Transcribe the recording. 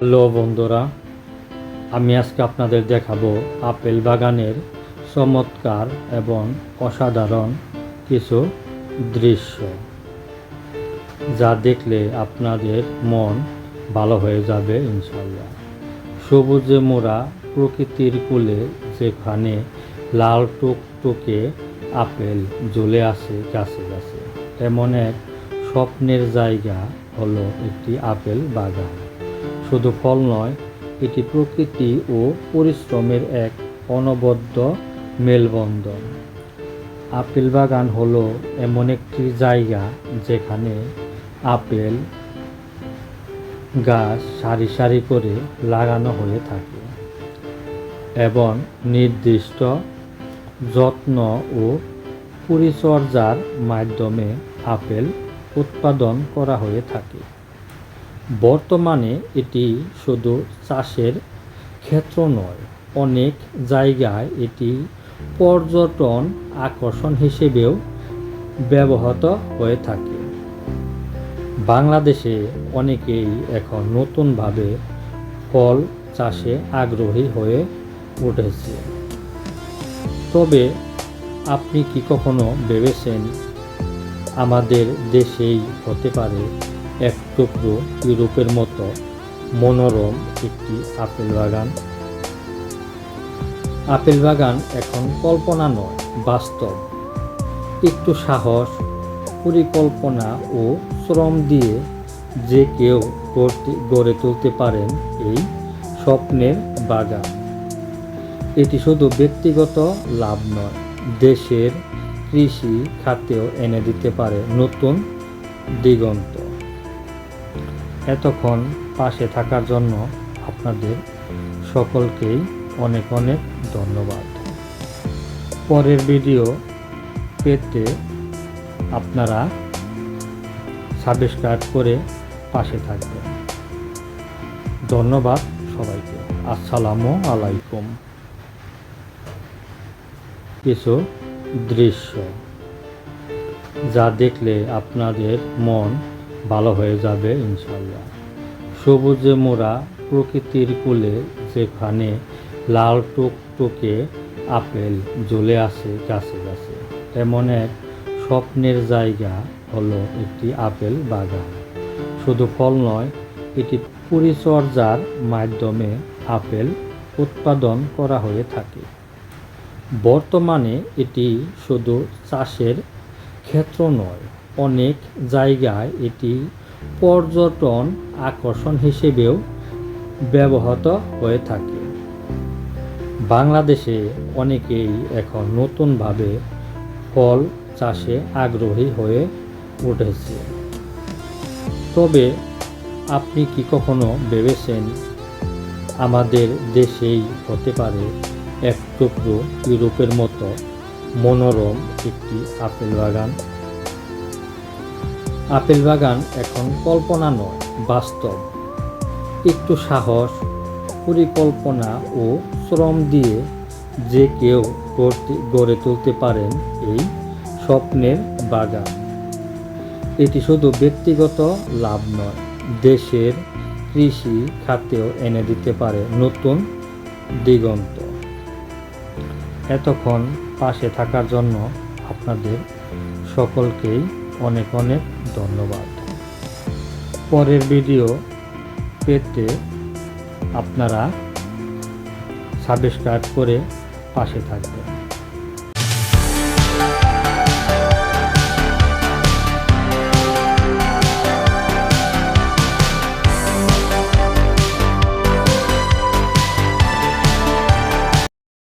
Hello বন্ধুরা, আমি আজকে আপনাদের দেখাবো আপেল বাগানের চমৎকার এবং অসাধারণ কিছু দৃশ্য, যা দেখলে আপনাদের মন ভালো হয়ে যাবে ইনশাল্লাহ সবুজে মোড়া প্রকৃতির কোলে যেখানে লাল টুকটুকে আপেল জ্বলে আসে গাছে গাছে, এমন এক স্বপ্নের জায়গা হলো একটি আপেল বাগান। শুধু ফল নয়, এটি প্রকৃতি ও পরিশ্রমের এক অনবদ্য মেলবন্ধন। আপেল বাগান হলো এমন একটি জায়গা যেখানে আপেল গাছ সারি সারি করে লাগানো হয়ে থাকে এবং নির্দিষ্ট যত্ন ও পরিচর্যার মাধ্যমে আপেল উৎপাদন করা হয়ে থাকে। বর্তমানে এটি শুধু চাষের ক্ষেত্র নয়, অনেক জায়গায় এটি পর্যটন আকর্ষণ হিসেবেও ব্যবহৃত হয়ে থাকে। বাংলাদেশে অনেকেই এখন নতুনভাবে ফল চাষে আগ্রহী হয়ে উঠেছে। তবে আপনি কি কখনো ভেবেছেন আমাদের দেশেই হতে পারে এক টুকরো ইউরোপের মতো মনোরম একটি আপেল বাগান। আপেল বাগান এখন কল্পনা নয়, বাস্তব। একটু সাহস, পরিকল্পনা ও শ্রম দিয়ে যে কেউ করতে গড়ে তুলতে পারেন এই স্বপ্নের বাগান। এটি শুধু ব্যক্তিগত লাভ নয়, দেশের কৃষি খাতেও এনে দিতে পারে নতুন দিগন্ত। এতক্ষণ পাশে থাকার জন্য আপনাদের সকলকেই অনেক অনেক ধন্যবাদ। পরের ভিডিও পেতে আপনারা সাবস্ক্রাইব করে পাশে থাকবেন। ধন্যবাদ সবাইকে। আসসালামু আলাইকুম। কিছু দৃশ্য। যা দেখলে আপনাদের মন ভালো হয়ে যাবে ইনশাল্লাহ সবুজে মোড়া প্রকৃতির কোলে যেখানে লাল টুকটুকে আপেল জ্বলে আসে গাছে গাছে, এমন এক স্বপ্নের জায়গা হলো একটি আপেল বাগান। শুধু ফল নয়, এটি পরিচর্যার মাধ্যমে আপেল উৎপাদন করা হয়ে থাকে। বর্তমানে এটি শুধু চাষের ক্ষেত্র নয় অনেক জায়গায় এটি পর্যটন আকর্ষণ হিসেবেও ব্যবহৃত হয়ে থাকে। বাংলাদেশে অনেকেই এখন নতুনভাবে ফল চাষে আগ্রহী হয়ে উঠেছে। তবে আপনি কি কখনো ভেবেছেন আমাদের দেশেই হতে পারে এক টুকরো ইউরোপের মতো মনোরম একটি আপেল বাগান? আপেল বাগান এখন কল্পনা নয়, বাস্তব। একটু সাহস, পরিকল্পনা ও শ্রম দিয়ে যে কেউ করতে গড়ে তুলতে পারেন এই স্বপ্নের বাগান। এটি শুধু ব্যক্তিগত লাভ নয়, দেশের কৃষি খাতেও এনে দিতে পারে নতুন দিগন্ত। এতক্ষণ পাশে থাকার জন্য আপনাদের সকলকেই অনেক অনেক ধন্যবাদ। পরের ভিডিও পেতে আপনারা সাবস্ক্রাইব করে পাশে থাকবেন।